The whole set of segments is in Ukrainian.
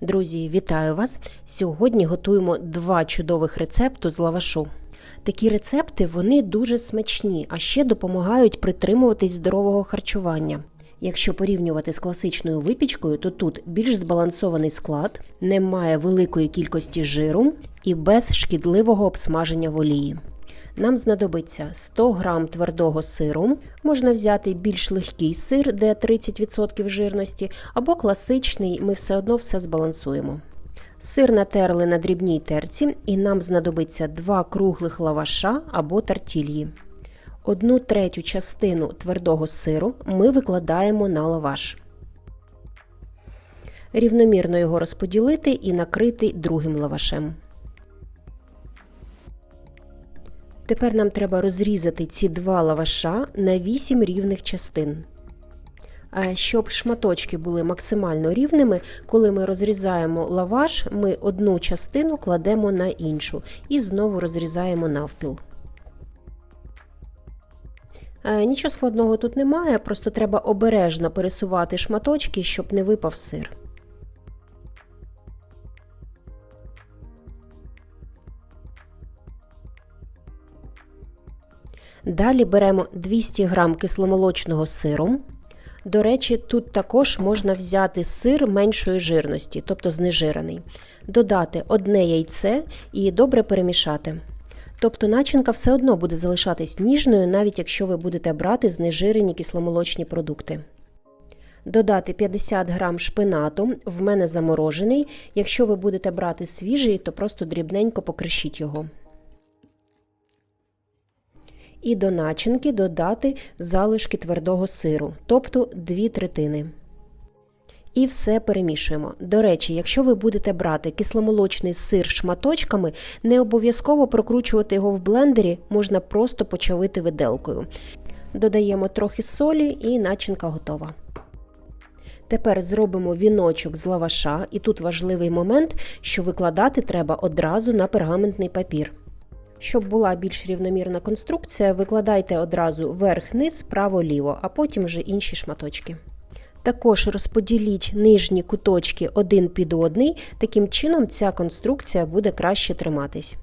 Друзі, вітаю вас! Сьогодні готуємо два чудових рецепти з лавашу. Такі рецепти вони дуже смачні, а ще допомагають притримуватись здорового харчування. Якщо порівнювати з класичною випічкою, то тут більш збалансований склад, немає великої кількості жиру і без шкідливого обсмаження в олії. Нам знадобиться 100 г твердого сиру, можна взяти більш легкий сир, де 30% жирності, або класичний, ми все одно все збалансуємо. Сир натерли на дрібній терці, і нам знадобиться 2 круглих лаваша або тартільї. Одну третю частину твердого сиру ми викладаємо на лаваш. Рівномірно його розподілити і накрити другим лавашем. Тепер нам треба розрізати ці два лаваша на 8 рівних частин. Щоб шматочки були максимально рівними, коли ми розрізаємо лаваш, ми одну частину кладемо на іншу і знову розрізаємо навпіл. Нічого складного тут немає, просто треба обережно пересувати шматочки, щоб не випав сир. Далі беремо 200 г кисломолочного сиру. До речі, тут також можна взяти сир меншої жирності, тобто знежирений, додати одне яйце і добре перемішати. Тобто начинка все одно буде залишатись ніжною, навіть якщо ви будете брати знежирені кисломолочні продукти. Додати 50 г шпинату, в мене заморожений. Якщо ви будете брати свіжий, то просто дрібненько покришіть його. І до начинки додати залишки твердого сиру, тобто 2 третини. І все перемішуємо. До речі, якщо ви будете брати кисломолочний сир шматочками, не обов'язково прокручувати його в блендері, можна просто почавити виделкою. Додаємо трохи солі і начинка готова. Тепер зробимо віночок з лаваша, і тут важливий момент, що викладати треба одразу на пергаментний папір. Щоб була більш рівномірна конструкція, викладайте одразу верх-низ, право-ліво, а потім вже інші шматочки. Також розподіліть нижні куточки один під одний, таким чином ця конструкція буде краще триматись.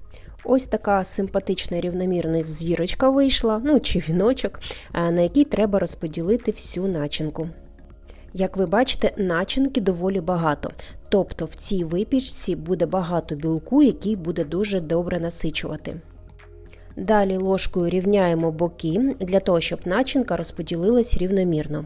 Ось така симпатична рівномірна зірочка вийшла, ну чи віночок, на який треба розподілити всю начинку. Як ви бачите, начинки доволі багато, тобто в цій випічці буде багато білку, який буде дуже добре насичувати. Далі ложкою рівняємо боки для того, щоб начинка розподілилась рівномірно.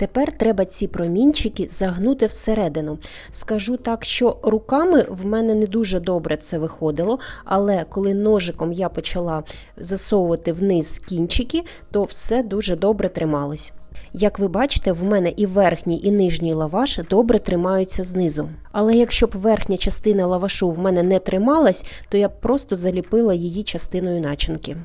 Тепер треба ці промінчики загнути всередину. Скажу так, що руками в мене не дуже добре це виходило, але коли ножиком я почала засовувати вниз кінчики, то все дуже добре трималось. Як ви бачите, в мене і верхній, і нижній лаваш добре тримаються знизу. Але якщо б верхня частина лавашу в мене не трималась, то я б просто заліпила її частиною начинки.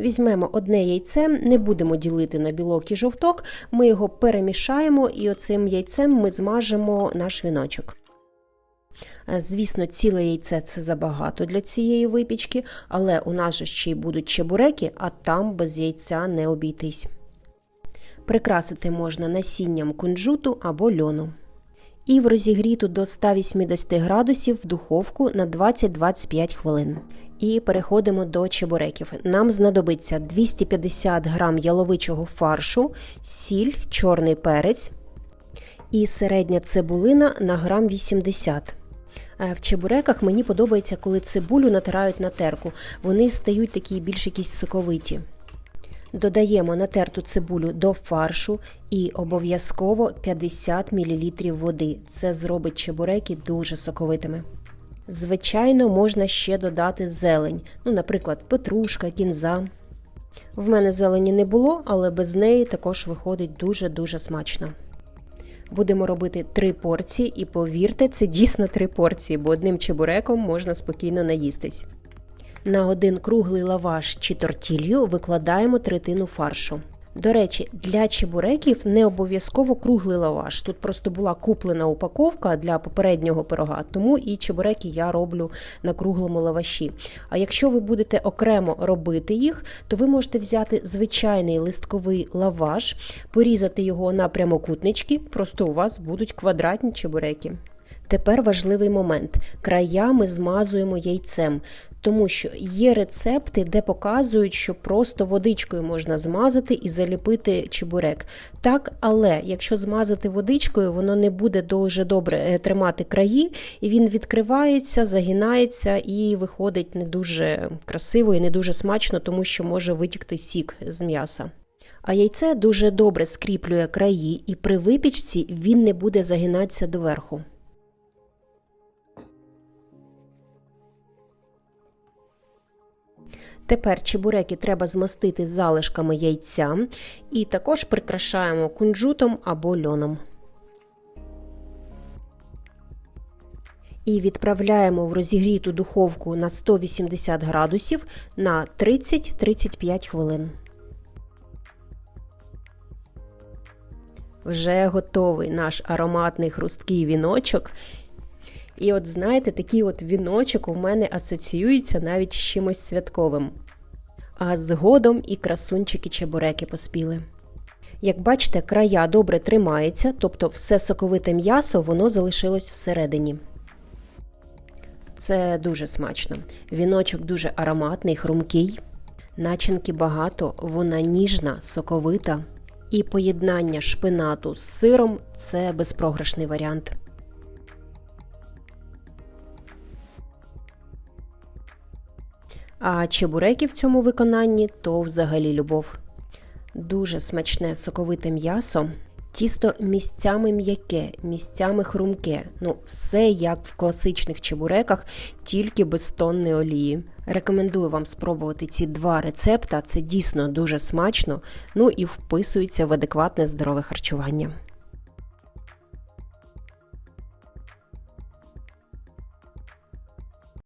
Візьмемо одне яйце, не будемо ділити на білок і жовток, ми його перемішаємо і оцим яйцем ми змажемо наш віночок. Звісно, ціле яйце це забагато для цієї випічки, але у нас же ще й будуть чебуреки, а там без яйця не обійтись. Прикрасити можна насінням кунжуту або льону. І в розігріту до 180 градусів в духовку на 20-25 хвилин. І переходимо до чебуреків. Нам знадобиться 250 г яловичого фаршу, сіль, чорний перець і середня цибулина на грам 80 в чебуреках мені подобається, коли цибулю натирають на терку. Вони стають такі більш якісь соковиті. Додаємо натерту цибулю до фаршу і обов'язково 50 мл води. Це зробить чебуреки дуже соковитими. Звичайно, можна ще додати зелень, ну, наприклад, петрушка, кінза. В мене зелені не було, але без неї також виходить дуже-дуже смачно. Будемо робити три порції, і повірте, це дійсно три порції, бо одним чебуреком можна спокійно наїстись. На один круглий лаваш чи тортілью викладаємо третину фаршу. До речі, для чебуреків не обов'язково круглий лаваш. Тут просто була куплена упаковка для попереднього пирога, тому і чебуреки я роблю на круглому лаваші. А якщо ви будете окремо робити їх, то ви можете взяти звичайний листковий лаваш, порізати його на прямокутнички, просто у вас будуть квадратні чебуреки. Тепер важливий момент: края ми змазуємо яйцем, тому що є рецепти, де показують, що просто водичкою можна змазати і заліпити чебурек. Так, але якщо змазати водичкою, воно не буде дуже добре е, тримати краї, і він відкривається, загинається і виходить не дуже красиво і не дуже смачно, тому що може витікти сік з м'яса. А яйце дуже добре скріплює краї, і при випічці він не буде загинатися доверху. Тепер чебуреки треба змастити залишками яйця і також прикрашаємо кунжутом або льоном. І відправляємо в розігріту духовку на 180 градусів на 30-35 хвилин. Вже готовий наш ароматний хрусткий віночок. І от знаєте, такий от віночок у мене асоціюється навіть з чимось святковим. А згодом і красунчики чебуреки поспіли. Як бачите, края добре тримаються, тобто все соковите м'ясо воно залишилось всередині. Це дуже смачно. Віночок дуже ароматний, хрумкий. Начинки багато, вона ніжна, соковита. І поєднання шпинату з сиром це безпрограшний варіант. А чебуреки в цьому виконанні то взагалі любов. Дуже смачне соковите м'ясо. Тісто місцями м'яке, місцями хрумке. Ну, все як в класичних чебуреках, тільки без тонни олії. Рекомендую вам спробувати ці два рецепта. Це дійсно дуже смачно. Ну і вписується в адекватне здорове харчування.